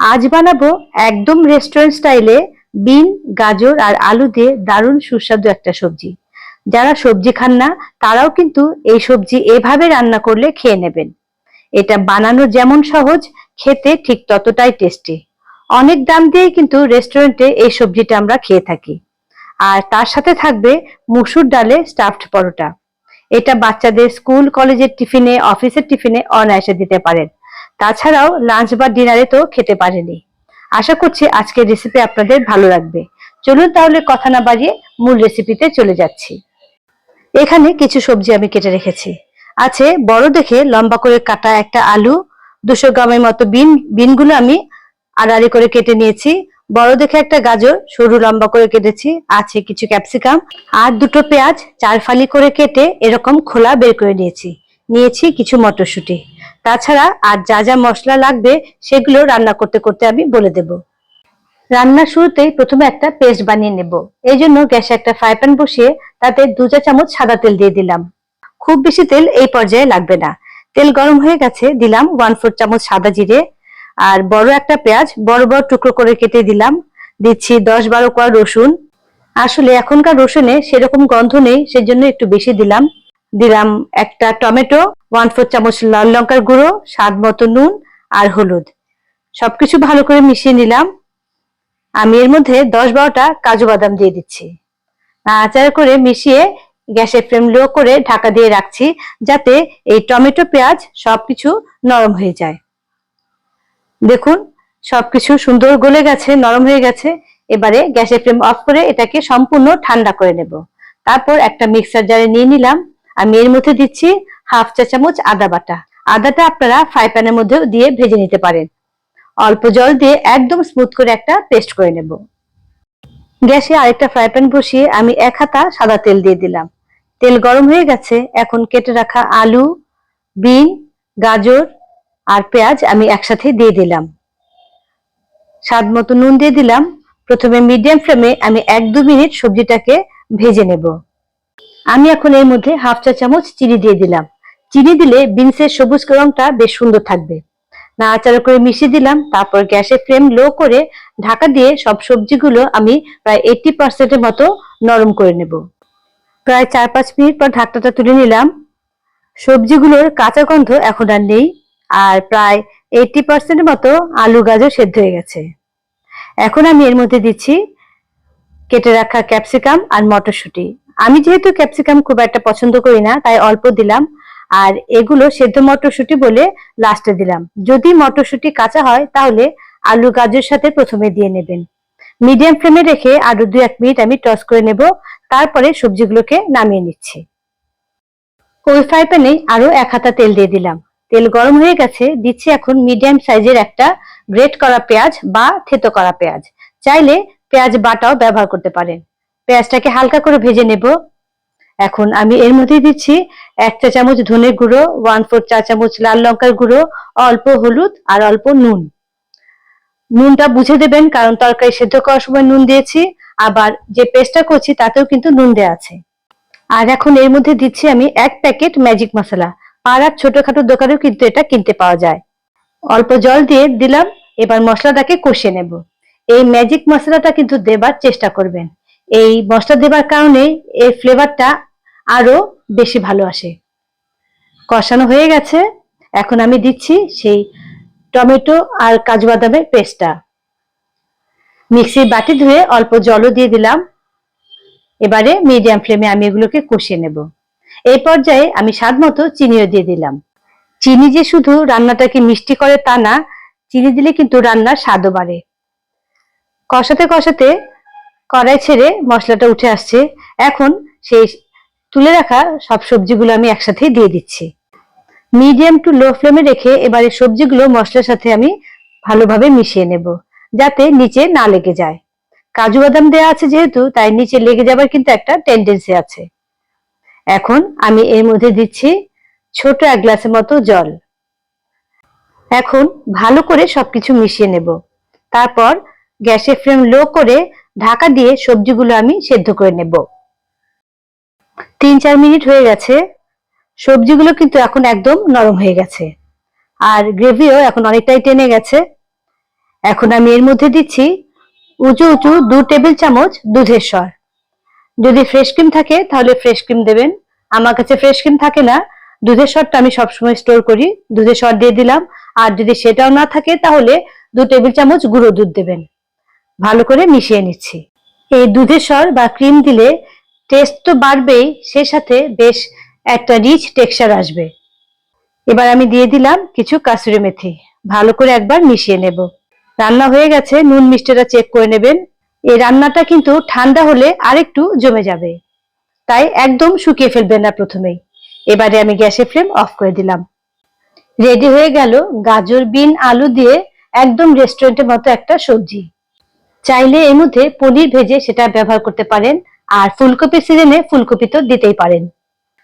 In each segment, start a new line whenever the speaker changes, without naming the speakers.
আজ বানাবো একদম রেস্টুরেন্ট স্টাইলে বিন, গাজর আর আলু দিয়ে দারুণ সুস্বাদু একটা সবজি। যারা সবজি খান না, তারাও কিন্তু এই সবজি এভাবে রান্না করলে খেয়ে নেবেন। এটা বানানো যেমন সহজ, খেতে ঠিক ততটাই টেস্টি অনেক দাম দিয়ে কিন্তু রেস্টুরেন্টে এই সবজিটা আমরা খেয়ে থাকি। আর তার সাথে থাকবে মুসুর ডালে স্টাফড পরোটা। এটা বাচ্চাদের স্কুল কলেজের টিফিনে অফিসের টিফিনে অনায়াসে দিতে পারেন। তাছাড়াও লাঞ্চ বা ডিনারে তো খেতে পারেনি। আশা করছি আজকের রেসিপি আপনাদের ভালো লাগবে। চলুন তাহলে কথা না বাড়িয়ে মূল রেসিপিতে চলে যাচ্ছি। এখানে কিছু সবজি আমি কেটে রেখেছি। আছে বড় দেখে লম্বা করে কাটা একটা আলু, দুশো গ্রামের মতো বিন, বিনগুলো আমি আড়াআড়ি করে কেটে নিয়েছি। বড় দেখে একটা গাজর, সরু লম্বা করে কেটেছি। আছে কিছু ক্যাপসিকাম আর দুটো পেঁয়াজ চার ফালি করে কেটে এরকম খোলা বের করে নিয়েছি। নিয়েছি কিছু মটরশুঁটি। তাছাড়া আর যা যা মশলা লাগবে সেগুলো রান্না করতে করতে আমি বলে দেব। রান্নার শুরুতেই প্রথমে একটা পেস্ট বানিয়ে নেব। এই জন্য গ্যাসে একটা ফ্রাই প্যান বসিয়ে তাতে দু চা চামচ সাদা তেল দিয়ে দিলাম। খুব বেশি তেল এই পর্যায়ে লাগবে না। তেল গরম হয়ে গেছে, দিলাম ওয়ান ফোর চামচ সাদা জিরে আর বড় একটা পেঁয়াজ বড় বড় টুকরো করে কেটে দিলাম। দিচ্ছি দশ বারো কোয়া রসুন। আসলে এখনকার রসুনে সেরকম গন্ধ নেই, সেজন্য একটু বেশি দিলাম। দিলাম একটা টমেটো ওয়ান ফোর চামচ লাল লঙ্কার গুঁড়ো, স্বাদ মতো নুন আর হলুদ। সবকিছু ভালো করে মিশিয়ে নিলাম। আমি এর মধ্যে দশ বারোটা কাজু বাদাম দিয়ে দিচ্ছি। নাড়াচাড়া করে মিশিয়ে গ্যাসের ফ্লেম লো করে ঢাকা দিয়ে রাখছি যাতে এই টমেটো পেঁয়াজ সবকিছু নরম হয়ে যায়। দেখুন, সবকিছু সুন্দর গলে গেছে, নরম হয়ে গেছে। এবারে গ্যাসের ফ্লেম অফ করে এটাকে সম্পূর্ণ ঠান্ডা করে নেব। তারপর একটা মিক্সার জারে নিয়ে নিলাম। আমি এর মধ্যে দিচ্ছি হাফ চা চামচ আদা বাটা। আদাটা আপনারা ফ্রাই প্যানের মধ্যে দিয়ে ভেজে নিতে পারেন। অল্প জল দিয়ে একদম স্মুথ করে একটা পেস্ট করে নেব। গ্যাসে আরেকটা ফ্রাই প্যান বসিয়ে আমি এক হাতা সাদা তেল দিয়ে দিলাম। তেল গরম হয়ে গেছে, এখন কেটে রাখা আলু, বিন, গাজর আর পেঁয়াজ আমি একসাথে দিয়ে দিলাম। স্বাদ মতো নুন দিয়ে দিলাম। প্রথমে মিডিয়াম ফ্লেমে আমি এক দু মিনিট সবজিটাকে ভেজে নেব। আমি এখন এর মধ্যে হাফ চা চামচ চিনি দিয়ে দিলাম। চিনি দিলে বিনসের সবুজ রংটা বেশ সুন্দর থাকবে। নাড়াচাড়া করে মিশিয়ে দিলাম, তারপর গ্যাসের ফ্লেম লো করে ঢাকা দিয়ে সব সবজিগুলো আমি প্রায় এইটি পার্সেন্টের মতো নরম করে নেব। প্রায় চার পাঁচ মিনিট পর ঢাকনাটা তুলে নিলাম। সবজিগুলোর কাঁচা গন্ধ এখন আর নেই, আর প্রায় এইটি পার্সেন্টের মতো আলু গাজর সেদ্ধ হয়ে গেছে। এখন আমি এর মধ্যে দিচ্ছি কেটে রাখা ক্যাপসিকাম আর মটরশুঁটি। আমি যেহেতু ক্যাপসিকাম খুব একটা পছন্দ করি না, তাই অল্প দিলাম। আর এগুলো সেদ্ধ মটরশুঁটি বলে লাস্টে দিলাম। যদি মটরশুঁটি কাঁচা হয়, তাহলে আলু গাজর সাথে প্রথমে দিয়ে নেবেন। মিডিয়াম ফ্লেমে রেখে আরও দু এক মিনিট আমি টস করে নেব। তারপরে সবজিগুলোকে নামিয়ে নিচ্ছি। ওই ফ্রাই প্যানে আরও এক হাতা তেল দিয়ে দিলাম। তেল গরম হয়ে গেছে, দিচ্ছি এখন মিডিয়াম সাইজের একটা গ্রেট করা পেঁয়াজ বা থেতো করা পেঁয়াজ। চাইলে পেঁয়াজ বাটাও ব্যবহার করতে পারেন। পেঁয়াজটাকে হালকা করে ভেজে নেব। এখন আমি এর মধ্যে দিচ্ছি এক চা চামচ ধনে গুঁড়ো ওয়ান ফোর চা চামচ লাল লঙ্কার গুঁড়ো, অল্প হলুদ আর অল্প নুন। নুনটা বুঝে দেবেন, কারণ তরকারি সেদ্ধ করার সময় নুন দিয়েছি, আবার যে পেস্টটা করছি তাতেও কিন্তু নুন দেওয়া আছে। আর এখন এর মধ্যে দিচ্ছি আমি এক প্যাকেট ম্যাজিক মশলা। পাড়ার ছোটখাটো দোকানেও কিন্তু এটা কিনতে পাওয়া যায়। অল্প জল দিয়ে দিলাম, এবার মশলাটাকে কষিয়ে নেব। এই ম্যাজিক মশলাটা কিন্তু দেবার চেষ্টা করবেন। এই মশলা দেবার কারণে এই ফ্লেভারটা আরও বেশি ভালো আসে। কষানো হয়ে গেছে। এখন আমি দিচ্ছি সেই টমেটো আর কাজু বাদামের পেস্টটা। মিক্সির বাটি ধুয়ে অল্প জলও দিয়ে দিলাম। এবারে মিডিয়াম ফ্লেমে আমি এগুলোকে কষিয়ে নেব। এই পর্যায়ে আমি স্বাদ মতো চিনিও দিয়ে দিলাম। চিনি যে শুধু রান্নাটাকে মিষ্টি করে তা না, চিনি দিলে কিন্তু রান্নার স্বাদও বাড়ে। কষাতে কষাতে কড়াই ছেড়ে মশলাটা উঠে আসছে। এখন সেই তুলে রাখা সব সবজিগুলো আমি একসাথে দিয়ে দিচ্ছি। মিডিয়াম টু লো ফ্লেমে রেখে এবারে সবজিগুলো মশলার সাথে আমি ভালোভাবে মিশিয়ে নেব, যাতে নিচে না লেগে যায়। কাজু বাদাম দেওয়া আছে যেহেতু, তাই নিচে লেগে যাবার কিন্তু একটা টেন্ডেন্সি আছে। এখন আমি এর মধ্যে দিচ্ছি ছোট এক গ্লাসের মতো জল। এখন ভালো করে সবকিছু মিশিয়ে নেব। তারপর গ্যাসের ফ্লেম লো করে ঢাকা দিয়ে সবজিগুলো আমি সেদ্ধ করে নেব। তিন চার মিনিট হয়ে গেছে। সবজিগুলো কিন্তু এখন একদম নরম হয়ে গেছে। আর গ্রেভিও এখন অনেকটাই টেনে গেছে। এখন আমি এর মধ্যে দিচ্ছি উঁচু উঁচু দু টেবিল চামচ দুধের স্বর যদি ফ্রেশ ক্রিম থাকে তাহলে ফ্রেশ ক্রিম দেবেন। আমার কাছে ফ্রেশ ক্রিম থাকে না, দুধের স্বরটা আমি সবসময় স্টোর করি। দুধের স্বর দিয়ে দিলাম। আর যদি সেটাও না থাকে তাহলে দু টেবিল চামচ গুঁড়ো দুধ দেবেন। ভালো করে মিশিয়ে নিচ্ছি। এই দুধের স্বর বা ক্রিম দিলে টেস্ট তো বাড়বেই, সেই সাথে বেশ একটা রিচ টেক্সচার আসবে। এবার আমি দিয়ে দিলাম কিছু কাসুরি মেথি। ভালো করে একবার মিশিয়ে নেব। রান্না হয়ে গেছে, নুন মিষ্টিটা চেক করে নেবেন। এই রান্নাটা কিন্তু ঠান্ডা হলে আরেকটু জমে যাবে। তাই একদম শুকিয়ে ফেলবেন না প্রথমেই। এবারে আমি গ্যাসের ফ্লেম অফ করে দিলাম। রেডি হয়ে গেল গাজর, বিন, আলু দিয়ে একদম রেস্টুরেন্টের মতো একটা সবজি। চাইলে এর মধ্যে পনির ভেজে সেটা ব্যবহার করতে পারেন, আর ফুলকপি সিজনে ফুলকপি তো দিতেই পারেন।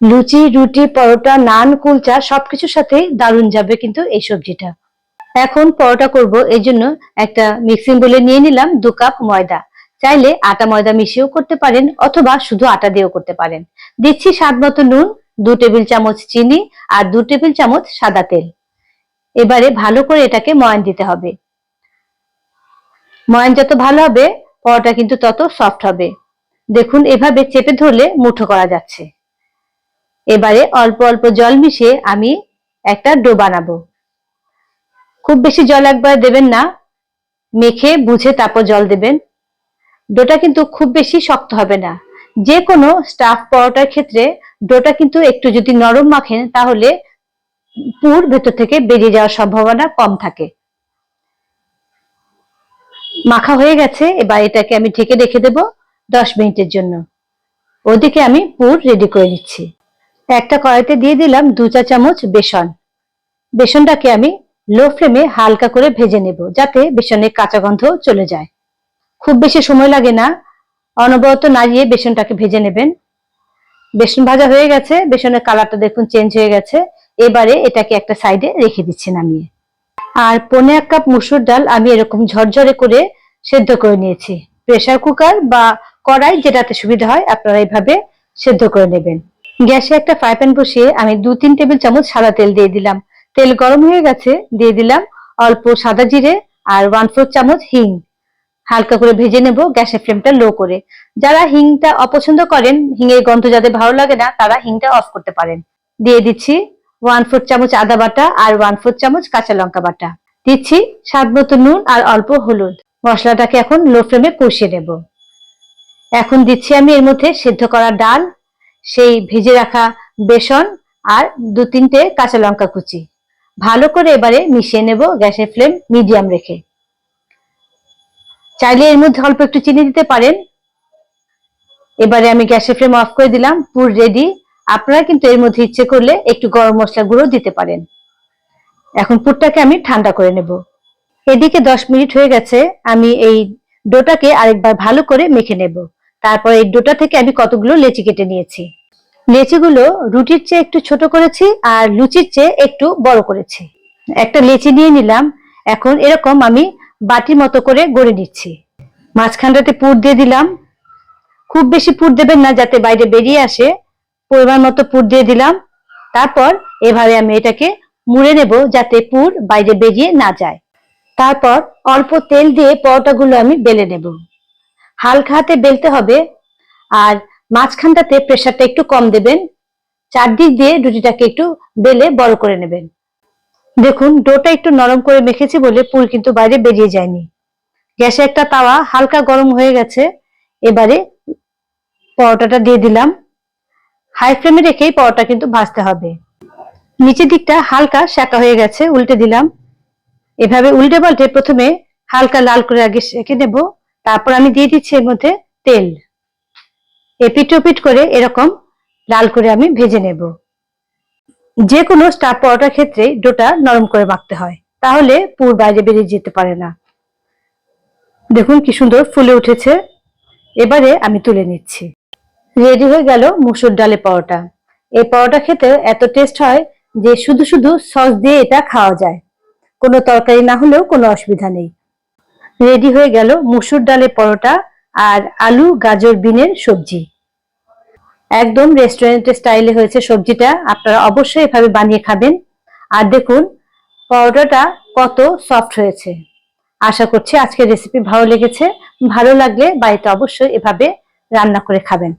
লুচি, রুটি, পরোটা, নান, কুলচা সবকিছুর সাথে দারুণ যাবে কিন্তু এই সবজিটা। এখন পরোটা করব এই জন্য একটা মিক্সিং বলে নিয়ে নিলাম দু কাপ ময়দা। চাইলে আটা ময়দা মিশিয়েও করতে পারেন, অথবা শুধু আটা দিয়েও করতে পারেন। দিচ্ছি স্বাদ মতো নুন, দু টেবিল চামচ চিনি, আর দু টেবিল চামচ সাদা তেল। এবারে ভালো করে এটাকে ময়ান দিতে হবে। ময়ান যত ভালো হবে, পরোটা কিন্তু তত সফট হবে। দেখুন, এভাবে চেপে ধরলে মুঠো করা যাচ্ছে। এবারে অল্প অল্প জল মিশিয়ে আমি একটা ডো বানাবো। খুব বেশি জল একবার দেবেন না, মেখে বুঝে তারপর জল দেবেন। ডোটা কিন্তু খুব বেশি শক্ত হবে না। যে কোনো স্টাফ পরোটার ক্ষেত্রে ডোটা কিন্তু একটু যদি নরম মাখেন, তাহলে পুর ভেতর থেকে বেরিয়ে যাওয়ার সম্ভাবনা কম থাকে। মাখা হয়ে গেছে, এবার এটাকে আমি ঢেকে রেখে দেব দশ মিনিটের জন্য। ওদিকে আমি পুর রেডি করে নিচ্ছি। একটা কড়াইতে দিয়ে দিলাম দু চা চামচ বেসন। বেসনটাকে আমি লো ফ্লেমে হালকা করে ভেজে নেব, যাতে বেসনের কাঁচা গন্ধ চলে যায়। খুব বেশি সময় লাগে না, অনবরত নাড়িয়ে বেসনটাকে ভেজে নেবেন। বেসন ভাজা হয়ে গেছে, বেসনের কালারটা দেখুন চেঞ্জ হয়ে গেছে। এবারে এটাকে একটা সাইডে রেখে দিচ্ছি নামিয়ে। আর পনে এক কাপ মুসুর ডাল আমি এরকম ঝরঝরে করে সেদ্ধ করে নিয়েছি। প্রেসার কুকার বা কড়াই যেটাতে সুবিধা হয়, আপনারা এইভাবে সেদ্ধ করে নেবেন। গ্যাসে একটা ফ্রাই প্যান বসিয়ে আমি দু তিন টেবিল চামচ সাদা তেল দিয়ে দিলাম। তেল গরম হয়ে গেছে, দিয়ে দিলাম অল্প সাদা জিরে আর ওয়ান ফোর চামচ হিং। হালকা করে ভেজে নেব গ্যাসের ফ্লেমটা লো করে। যারা হিংটা অপছন্দ করেন হিঙের গন্ধ যাদের ভালো লাগে না, তারা হিংটা অফ করতে পারেন। দিয়ে দিচ্ছি ওয়ান ফোর চামচ আদা বাটা আর ওয়ান ফোর চামচ কাঁচা লঙ্কা বাটা। দিচ্ছি স্বাদ মতো নুন আর অল্প হলুদ। মশলাটাকে এখন লো ফ্লেমে কষিয়ে নেব। এখন দিচ্ছি আমি এর মধ্যে সেদ্ধ করা ডাল, সেই ভেজে রাখা বেসন আর দু তিনটে কাঁচা লঙ্কা কুচি। ভালো করে এবারে মিশিয়ে নেব গ্যাসের ফ্লেম মিডিয়াম রেখে। চাইলে এর মধ্যে অল্প একটু চিনি দিতে পারেন। এবারে আমি গ্যাসের ফ্লেম অফ করে দিলাম, পুর রেডি আপনারা কিন্তু এর মধ্যে ইচ্ছে করলে একটু গরম মশলা গুঁড়ো দিতে পারেন। এখন পুরটাকে আমি ঠান্ডা করে নেব। এদিকে দশ মিনিট হয়ে গেছে, আমি এই ডোটাকে আরেকবার ভালো করে মেখে নেব। তারপর এই ডোটা থেকে আমি কতগুলো লেচি কেটে নিয়েছি। লেচিগুলো রুটির চেয়ে একটু ছোট করেছি আর লুচির চেয়ে একটু বড় করেছি। একটা লেচি নিয়ে নিলাম, এখন এরকম আমি বাটির মতো করে গড়ে নিচ্ছি। মাঝখানটাতে পুর দিয়ে দিলাম। খুব বেশি পুর দেবেন না যাতে বাইরে বেরিয়ে আসে। পরিমাণ মতো পুর দিয়ে দিলাম। তারপর এভাবে আমি এটাকে মুড়ে নেব যাতে পুর বাইরে বেরিয়ে না যায়। তারপর অল্প তেল দিয়ে পরোটাগুলো আমি বেলে নেব। হালকা হাতে বেলতে হবে আর মাঝখানটাতে প্রেশারটা একটু কম দেবেন। চারদিক দিয়ে রুটিটাকে একটু বেলে বড় করে নেবেন। দেখুন, ডোটা একটু নরম করে মেখেছি বলে পুর কিন্তু বাইরে বেরিয়ে যায়নি। গ্যাসে একটা তাওয়া হালকা গরম হয়ে গেছে। এবারে পরোটাটা দিয়ে দিলাম। হাই ফ্লেমে রেখেই পরোটা কিন্তু ভাজতে হবে। নিচের দিকটা হালকা শাঁকা হয়ে গেছে, উল্টে দিলাম। এভাবে উল্টে পাল্টে প্রথমে হালকা লাল করে আগে সেঁকে নেব। তারপর আমি দিয়ে দিচ্ছি এর মধ্যে তেল। এপিট ওপিট করে এরকম লাল করে আমি ভেজে নেব। যে কোনো স্টাফ পরোটার ক্ষেত্রে ডোটা নরম করে মাখতে হয়, তাহলে পুর বাইরে বেরিয়ে যেতে পারে না। দেখুন কি সুন্দর ফুলে উঠেছে। এবারে আমি তুলে নিচ্ছি। রেডি হয়ে গেল মুসুর ডালে পরোটা। এই পরোটা খেতে এত টেস্ট হয় যে শুধু শুধু সস দিয়ে এটা খাওয়া যায়। কোনো তরকারি না হলেও কোনো অসুবিধা নেই। রেডি হয়ে গেল মুসুর ডালে পরোটা আর আলু, গাজর, বিনের সবজি। একদম রেস্টুরেন্টের স্টাইলে হয়েছে সবজিটা, আপনারা অবশ্যই এভাবে বানিয়ে খাবেন। আর দেখুন, পরোটাটা কত সফট হয়েছে। আশা করছি আজকের রেসিপি ভালো লেগেছে। ভালো লাগলে বাড়িতে অবশ্যই এভাবে রান্না করে খাবেন।